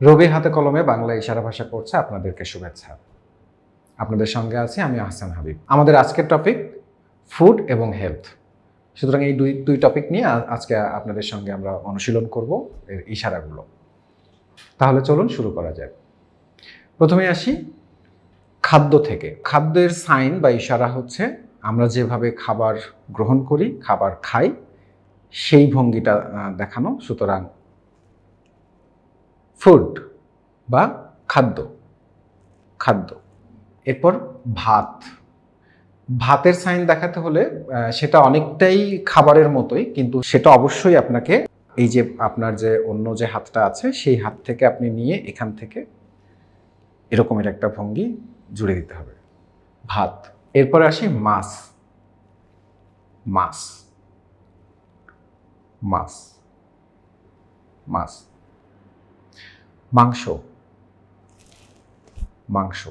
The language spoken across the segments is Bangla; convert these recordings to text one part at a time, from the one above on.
রবি হাতে কলমে বাংলা ইশারা ভাষা করছে আপনাদেরকে শুভেচ্ছা। আপনাদের সঙ্গে আছি আমি আহসান হাবিব। আমাদের আজকের টপিক ফুড এবং হেলথ সুতরাং এই দুই দুই টপিক নিয়ে আজকে আপনাদের সঙ্গে আমরা অনুশীলন করব এর ইশারাগুলো। তাহলে চলুন শুরু করা যায় প্রথমে আসি খাদ্য থেকে। খাদ্যের সাইন বা ইশারা হচ্ছে আমরা যেভাবে খাবার গ্রহণ করি, খাবার খাই, সেই ভঙ্গিটা দেখানো। সুতরাং ফুড বা খাদ্য। খাদ্য। এরপর ভাত। ভাতের সাইন দেখাতে হলে সেটা অনেকটাই খাবারের মতোই, কিন্তু সেটা অবশ্যই আপনাকে এই যে আপনার যে অন্য যে হাতটা আছে, সেই হাত থেকে আপনি নিয়ে এখান থেকে এরকমের একটা ভঙ্গি জুড়ে দিতে হবে। ভাত। এরপরে আসি মাছ। মাছ। মাছ। মাছ। মাংস। মাংস।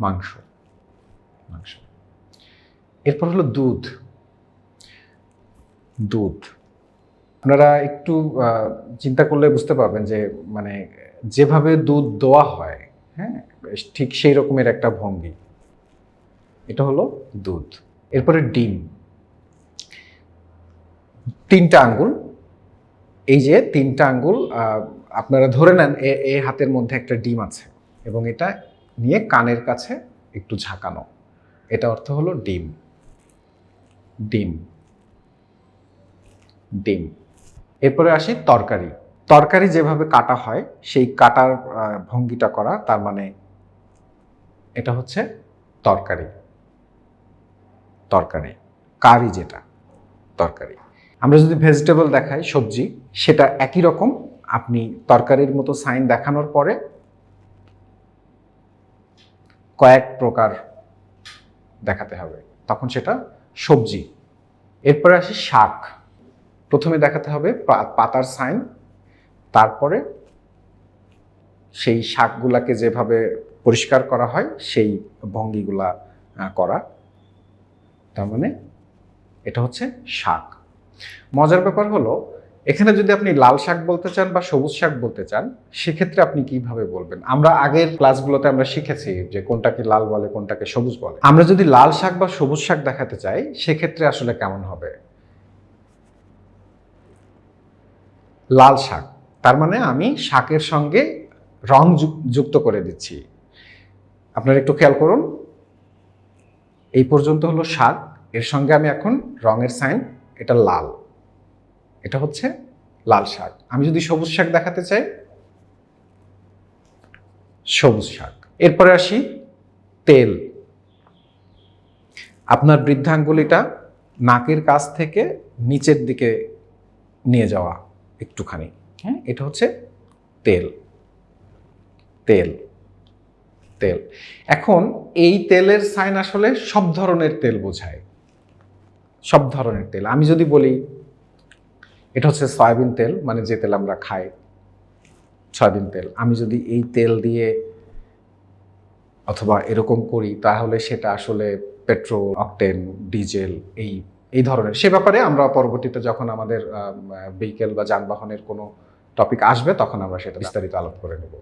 মাংস। মাংস। এরপর হলো দুধ। দুধ। আপনারা একটু চিন্তা করলে বুঝতে পারবেন যে মানে যেভাবে দুধ দোয়া হয় হ্যাঁ ঠিক সেই রকমের একটা ভঙ্গি। এটা হলো দুধ। এরপরে ডিম। তিনটা আঙ্গুল। এই যে তিনটা আঙ্গুল আপনারা ধরে নেন এ- হাতের মধ্যে একটা ডিম আছে এবং এটা নিয়ে কানের কাছে একটু ঝাঁকানো। এটা অর্থ হলো ডিম। ডিম। ডিম। এরপরে আসি তরকারি। তরকারি যেভাবে কাটা হয়, সেই কাটার ভঙ্গিটা করা, তার মানে এটা হচ্ছে তরকারি। তরকারি। কারি যেটা, তরকারি। আমরা যদি ভেজিটেবল দেখাই, সবজি সেটা একই রকম। আপনি তরকারির মতো সাইন দেখানোর পরে কয়েক প্রকার দেখাতে হবে। তখন সেটা সবজি। এরপরে আসি শাক। প্রথমে দেখাতে হবে পাতার সাইন। তারপরে সেই শাকগুলাকে যেভাবে পরিষ্কার করা হয়, সেই ভঙ্গিগুলা করা। তার মানে এটা হচ্ছে শাক। মজার ব্যাপার হলো এখানে যদি আপনি লাল শাক বলতে চান বা সবুজ শাক বলতে চান, সেক্ষেত্রে আপনি কীভাবে বলবেন? আমরা আগের ক্লাসগুলোতে আমরা শিখেছি যে কোনটাকে লাল বলে, কোনটাকে সবুজ বলে। আমরা যদি লাল শাক বা সবুজ শাক দেখাতে চাই, সেক্ষেত্রে আসলে কেমন হবে? লাল শাক। তার মানে আমি শাকের সঙ্গে রং যুক- যুক্ত করে দিচ্ছি। আপনারা একটু খেয়াল করুন। এই পর্যন্ত হলো শাক। এর সঙ্গে আমি এখন রঙের সাইন, এটা লাল। এটা হচ্ছে লাল শাক। আমি যদি সবুজ শাক দেখাতে চাই, সবুজ শাক। এরপরে আসি তেল। আপনার বৃদ্ধাঙ্গুলিটা নাকের কাছ থেকে নিচের দিকে নিয়ে যাওয়া একটুখানি হ্যাঁ? এটা হচ্ছে তেল। তেল। তেল। এখন এই তেলের সাইন আসলে সব ধরনের তেল বোঝায়। সব ধরনের তেল। আমি যদি বলি এটা হচ্ছে সয়াবিন তেল মানে যে তেল আমরা খাই, সয়াবিন তেল। আমি যদি এই তেল দিয়ে অথবা এরকম করি, তাহলে সেটা আসলে পেট্রোল, অকটেন, ডিজেল, এই এই ধরনের, সে ব্যাপারে আমরা পরবর্তীতে যখন আমাদের ভেহিকেল বা যানবাহনের কোনো টপিক আসবে, তখন আমরা সেটা বিস্তারিত আলোপ করে নেব।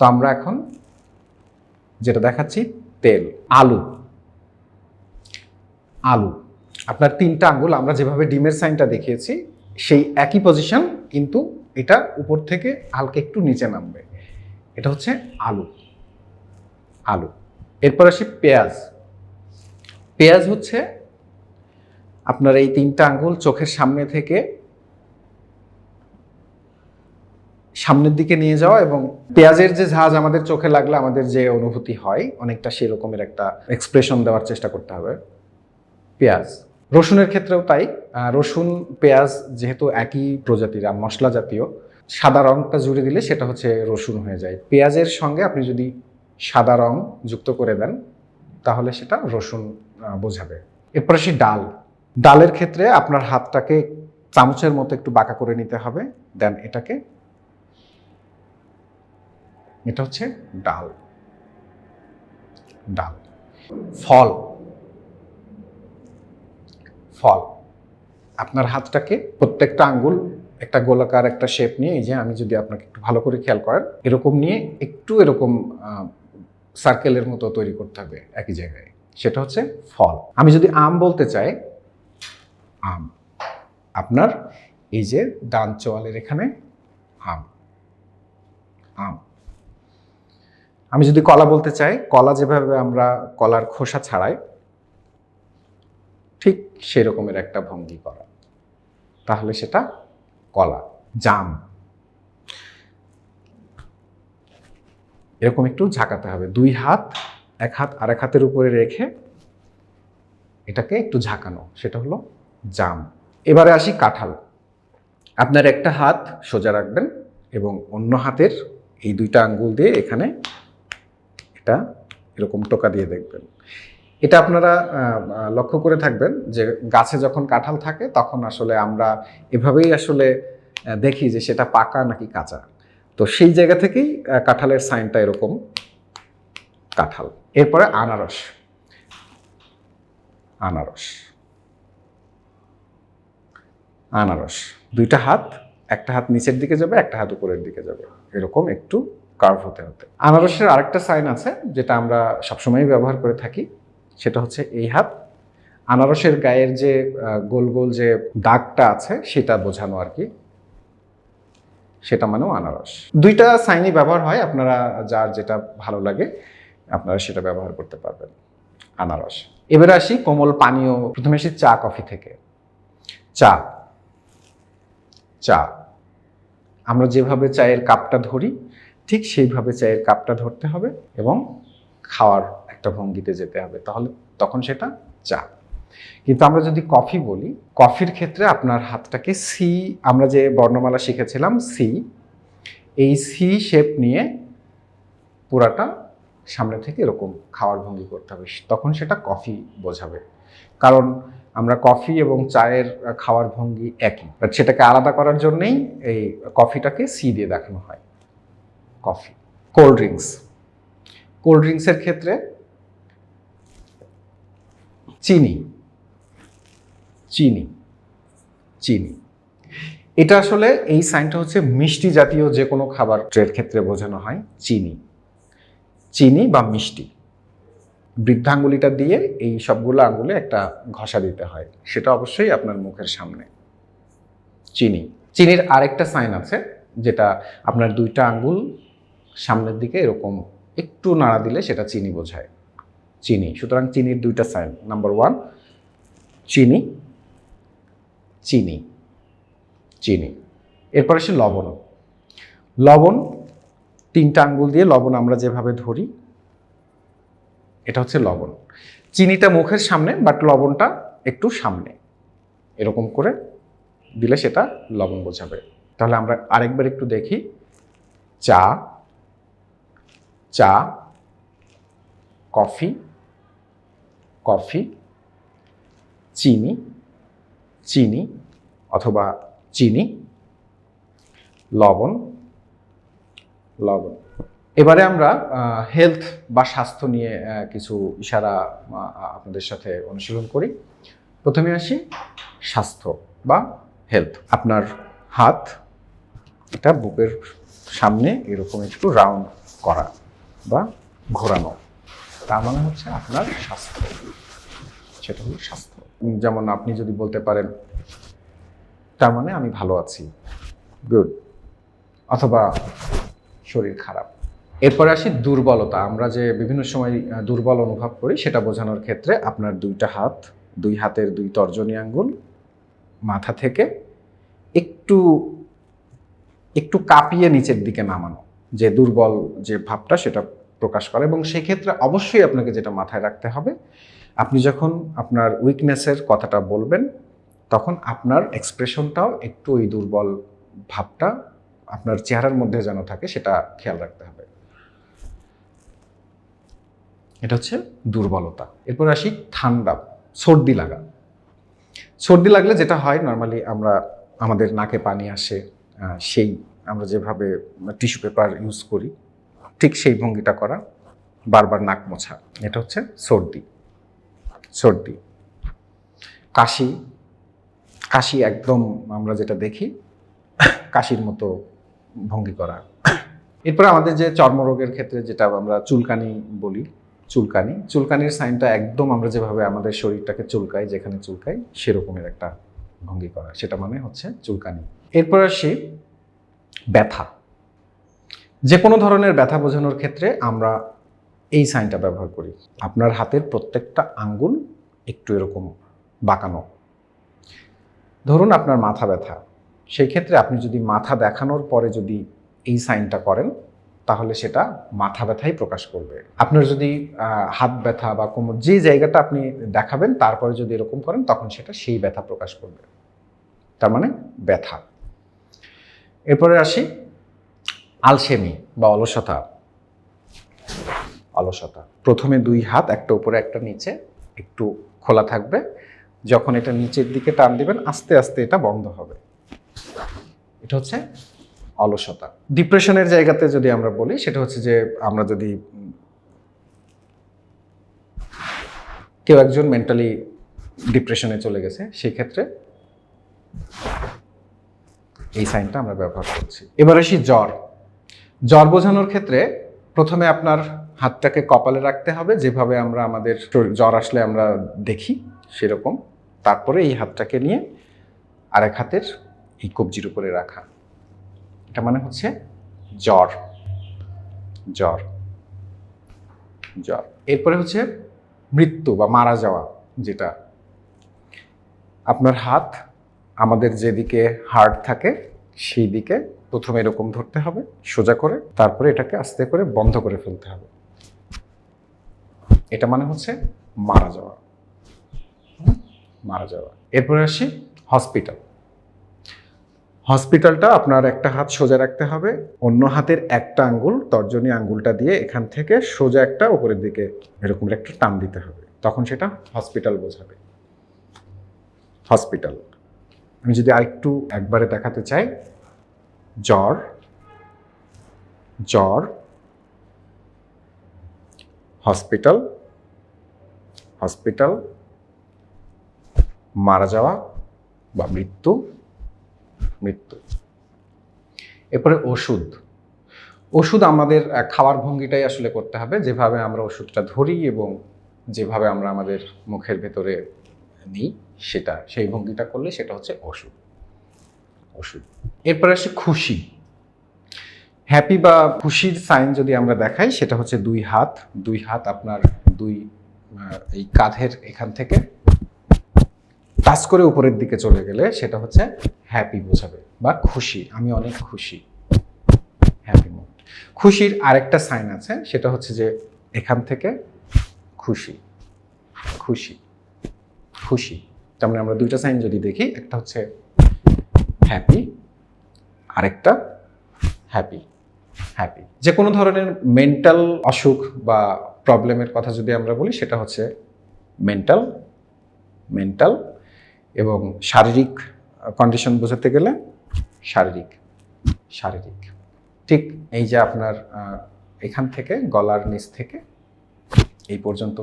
তো আমরা এখন যেটা দেখাচ্ছি, তেল, আলু। আলু। আপনার তিনটা আঙ্গুল, আমরা যেভাবে ডিমের সাইনটা দেখিয়েছি সেই একই পজিশন কিন্তু এটা উপর থেকে হালকা একটু নিচে নামবে। এটা হচ্ছে আলু। আলু। এরপর আসি পেঁয়াজ। পেঁয়াজ হচ্ছে আপনার এই তিনটা আঙ্গুল চোখের সামনে থেকে সামনের দিকে নিয়ে যাওয়া এবং পেঁয়াজের যে ঝাঁজ আমাদের চোখে লাগলে আমাদের যে অনুভূতি হয়, অনেকটা সেরকমের একটা এক্সপ্রেশন দেওয়ার চেষ্টা করতে হবে। পেঁয়াজ। রসুনের ক্ষেত্রেও তাই। রসুন, পেঁয়াজ যেহেতু একই প্রজাতির মশলা জাতীয়, সাদা রংটা জুড়ে দিলে সেটা হচ্ছে রসুন হয়ে যায়। পেঁয়াজের সঙ্গে আপনি যদি সাদা রং যুক্ত করে দেন, তাহলে সেটা রসুন বোঝাবে। এরপর আসি ডাল। ডালের ক্ষেত্রে আপনার হাতটাকে চামচের মতো একটু বাঁকা করে নিতে হবে, দেন এটাকে। এটা হচ্ছে ডাল। ডাল। ফল। ফল। আপনার হাতটাকে প্রত্যেকটা আঙ্গুল, একটা গোলাকার একটা শেপ নিয়ে এই যে আমি যদি আপনাকে একটু ভালো করে খেয়াল করেন, এরকম নিয়ে একটু এরকম সার্কেলের মতো তৈরি করতে হবে একই জায়গায়। সেটা হচ্ছে ফল। আমি যদি আম বলতে চাই, আম। আপনার এই যে ডান চোয়ালের এখানে আম। আম। আমি যদি কলা বলতে চাই, কলা যেভাবে আমরা কলার খোসা ছাড়াই সেরকমের একটা ভঙ্গি করা। তাহলে সেটা কলা, জাম। এরকম একটু ঝাঁকাতে হবে। দুই হাত, এক হাত আর এক হাতের উপরে রেখে এটাকে একটু ঝাঁকানো। সেটা হলো জাম। এবারে আসি কাঁঠাল। আপনার একটা হাত সোজা রাখবেন এবং অন্য হাতের এই দুইটা আঙ্গুল দিয়ে এখানে এটা এরকম টোকা দিয়ে দেখবেন। এটা আপনারা লক্ষ্য করে থাকবেন যে গাছে যখন কাঁঠাল থাকে তখন আসলে আমরা এভাবেই আসলে দেখি যে সেটা পাকা নাকি কাঁচা। তো সেই জায়গা থেকেই কাঁঠালের সাইনটা এরকম কাঁঠাল। এরপরে আনারস। আনারস। আনারস। দুইটা হাত, একটা হাত নিচের দিকে যাবে, একটা হাত উপরের দিকে যাবে। এরকম একটু কার্ভ হতে হতে। আনারসের আরেকটা সাইন আছে, যেটা আমরা সবসময় ব্যবহার করে থাকি। সেটা হচ্ছে এই হাত। আনারসের গায়ের যে গোল গোল যে দাগটা আছে, সেটা বোঝানো আর কি। সেটা মানেও আনারস। দুইটা সাইনই ব্যবহার হয়, আপনারা যার যেটা ভালো লাগে, আপনারা সেটা ব্যবহার করতে পারবেন। আনারস। এবারে আসি কোমল পানীয়, প্রথমে আসি চা, কফি থেকে। চা। চা। আমরা যেভাবে চায়ের কাপটা ধরি, ঠিক সেইভাবে চায়ের কাপটা ধরতে হবে এবং খাওয়ার একটা ভঙ্গিতে যেতে হবে, তাহলে তখন সেটা চা কিন্তু আমরা যদি কফি বলি, কফির ক্ষেত্রে আপনার হাতটাকে সি আমরা যে বর্ণমালা শিখেছিলাম সি এই সি শেপ নিয়ে পুরাটা সামনে থেকে এরকম খাওয়ার ভঙ্গি করতে হবে, তখন সেটা কফি বোঝাবে। কারণ আমরা কফি এবং চায়ের খাওয়ার ভঙ্গি একই বাট সেটাকে আলাদা করার জন্যেই এই কফিটাকে সি দিয়ে দেখানো হয়। Coffee, cold drinks. কোল্ড ড্রিঙ্কসের ক্ষেত্রে চিনি। চিনি। চিনি। এটা আসলে এই সাইনটা হচ্ছে মিষ্টি জাতীয় যে কোনো খাবারের ক্ষেত্রে বোঝানো হয় চিনি। চিনি বা মিষ্টি। বৃদ্ধাঙ্গুলিটা দিয়ে এই সবগুলো আঙ্গুলে একটা ঘষা দিতে হয়। সেটা অবশ্যই আপনার মুখের সামনে। চিনি। চিনির আরেকটা সাইন আছে যেটা আপনার দুইটা আঙ্গুল সামনের দিকে এরকম একটু নাড়া দিলে সেটা চিনি বোঝায়। চিনি। সুতরাং চিনির দুইটা সাইন। নাম্বার ওয়ান চিনি চিনি চিনি। এরপর আসে লবণ। লবণ, তিনটা আঙ্গুল দিয়ে লবণ আমরা যেভাবে ধরি, এটা হচ্ছে লবণ। চিনিটা মুখের সামনে বাট লবণটা একটু সামনে। এরকম করে দিলে সেটা লবণ বোঝাবে। তাহলে আমরা আরেকবার একটু দেখি। চা চা, কফি কফি, চিনি চিনি অথবা চিনি, লবণ লবণ। এবারে আমরা হেলথ বা স্বাস্থ্য নিয়ে কিছু ইশারা আপনাদের সাথে অনুশীলন করি। প্রথমে আসি, স্বাস্থ্য বা হেলথ আপনার হাত, এটা বুকের সামনে এরকম একটু রাউন্ড করা বা ঘোরানো। তার মানে হচ্ছে আপনার স্বাস্থ্য। সেটা হলো স্বাস্থ্য। যেমন আপনি যদি বলতে পারেন, তার মানে আমি ভালো আছি। গুড অথবা, শরীর খারাপ। এরপরে আসি দুর্বলতা। আমরা যে বিভিন্ন সময় দুর্বল অনুভব করি, সেটা বোঝানোর ক্ষেত্রে আপনার দুইটা হাত, দুই হাতের দুই তর্জনী আঙ্গুল, মাথা থেকে একটু একটু কাঁপিয়ে নিচের দিকে নামানো। যে দুর্বল যে ভাবটা, সেটা প্রকাশ করে এবং সেই ক্ষেত্রে অবশ্যই আপনাকে যেটা মাথায় রাখতে হবে, আপনি যখন আপনার উইকনেসের কথাটা বলবেন, তখন আপনার এক্সপ্রেশনটাও একটু ওই দুর্বল ভাবটা আপনার চেহারার মধ্যে যেন থাকে সেটা খেয়াল রাখতে হবে। এটা হচ্ছে দুর্বলতা। এরপর আসি ঠান্ডা, সর্দি লাগা। সর্দি লাগলে যেটা হয় নর্মালি আমরা, আমাদের নাকে পানি আসে সেই আমরা যেভাবে টিস্যু পেপার ইউজ করি ঠিক সেই ভঙ্গিটা করা, বারবার নাক মোছা, এটা হচ্ছে সর্দি। সর্দি। কাশি কাশি একদম আমরা যেটা দেখি, কাশির মতো ভঙ্গি করা। এরপরে আমাদের যে চর্মরোগের ক্ষেত্রে যেটা আমরা চুলকানি বলি, চুলকানি, চুলকানির সাইনটা একদম আমরা যেভাবে আমাদের শরীরটাকে চুলকাই, যেখানে চুলকাই, সেরকমের একটা ভঙ্গি করা। সেটা মানে হচ্ছে চুলকানি। এরপর আসি ব্যথা। যে কোনো ধরনের ব্যথা বোঝানোর ক্ষেত্রে আমরা এই সাইনটা ব্যবহার করি। আপনার হাতের প্রত্যেকটা আঙ্গুল একটু এরকম বাঁকানো। ধরুন আপনার মাথা ব্যথা। সেই ক্ষেত্রে আপনি যদি মাথা দেখানোর পরে যদি এই সাইনটা করেন, তাহলে সেটা মাথা ব্যথাই প্রকাশ করবে। আপনার যদি হাত ব্যথা বা কোমর যে জায়গাটা আপনি দেখাবেন, তারপরে যদি এরকম করেন, তখন সেটা সেই ব্যথা প্রকাশ করবে। তার মানে ব্যথা। এরপরে আসি আলসেমি বা অলসতা। অলসতা। প্রথমে দুই হাত, একটা উপরে, একটা নিচে, একটু খোলা থাকবে। যখন এটা নিচের দিকে টান দিবেন, আস্তে আস্তে এটা বন্ধ হবে। এটা হচ্ছে অলসতা। ডিপ্রেশনের জায়গাতে যদি আমরা বলি, সেটা হচ্ছে যে আমরা যদি কেউ একজন মেন্টালি ডিপ্রেশনে চলে গেছে সেই ক্ষেত্রে এই সাইনটা আমরা ব্যবহার করছি। এবার আসি জ্বর। জ্বর বোঝানোর ক্ষেত্রে প্রথমে আপনার হাতটাকে কপালে রাখতে হবে, যেভাবে আমরা আমাদের জ্বর আসলে আমরা দেখি সেরকম। তারপরে এই হাতটাকে নিয়ে আরেক হাতের এই কবজির উপরে রাখা। এটা মানে হচ্ছে জ্বর। জ্বর। জ্বর। এরপরে হচ্ছে মৃত্যু বা মারা যাওয়া যেটা। আপনার হাত আমাদের যেদিকে হার্ট থাকে সেই দিকে প্রথমে এরকম ধরতে হবে, সোজা করে, তারপরে এটাকে আস্তে করে বন্ধ করে ফেলতে হবে। এটা মানে হচ্ছে মারা যাওয়া। মারা যাওয়া। এরপরে আসি হসপিটাল। হসপিটালটা আপনার একটা হাত সোজা রাখতে হবে, অন্য হাতের একটা আঙ্গুল, তর্জনী আঙ্গুলটা দিয়ে এখান থেকে সোজা একটা উপরের দিকে এরকম একটা টান দিতে হবে। তখন সেটা হসপিটাল বোঝাবে। হসপিটাল। আমি যদি আরেকটু একবারে দেখাতে চাই, জ্বর জ্বর, হসপিটাল হসপিটাল, মারা যাওয়া বা মৃত্যু মৃত্যু। এরপরে ওষুধ। ওষুধ আমাদের খাওয়ার ভঙ্গিটাই আসলে করতে হবে। যেভাবে আমরা ওষুধটা ধরি এবং যেভাবে আমরা আমাদের মুখের ভেতরে নিই, সেটা, সেই ভঙ্গিটা করলে সেটা হচ্ছে ওষুধ ওষুধ এরপরে আসে খুশি। হ্যাপি বা খুশির সাইন যদি আমরা দেখাই, সেটা হচ্ছে দুই হাত। দুই হাত আপনার দুই এই কাঁধের এখান থেকে টাচ করে উপরের দিকে চলে গেলে সেটা হচ্ছে হ্যাপি বোঝাবে বা খুশি, আমি অনেক খুশি। হ্যাপি মুড খুশির আরেকটা সাইন আছে, সেটা হচ্ছে যে এখান থেকে খুশি। খুশি। খুশি। তার মানে আমরা দুইটা সাইন যদি দেখি, একটা হচ্ছে হ্যাপি আরেকটা হ্যাপি হ্যাপি যে কোনো ধরনের মেন্টাল অসুখ বা প্রবলেমের কথা যদি আমরা বলি, সেটা হচ্ছে মেন্টাল মেন্টাল এবং শারীরিক কন্ডিশন বোঝাতে গেলে শারীরিক শারীরিক। ঠিক এই যে আপনার এখান থেকে, গলার নিচ থেকে, এই পর্যন্ত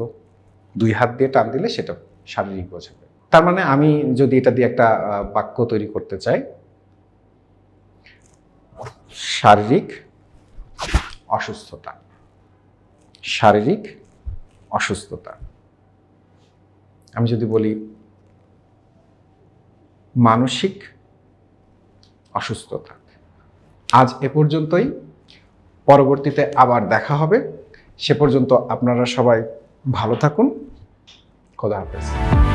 দুই হাত দিয়ে টান দিলে সেটা শারীরিক বোঝাবে তার মানে আমি যদি এটা দিয়ে একটা বাক্য তৈরি করতে চাই, শারীরিক অসুস্থতা। শারীরিক অসুস্থতা। আমি যদি বলি, মানসিক অসুস্থতা। আজ এ পর্যন্তই। পরবর্তীতে আবার দেখা হবে। সে পর্যন্ত আপনারা সবাই ভালো থাকুন। খোদা হাফেজ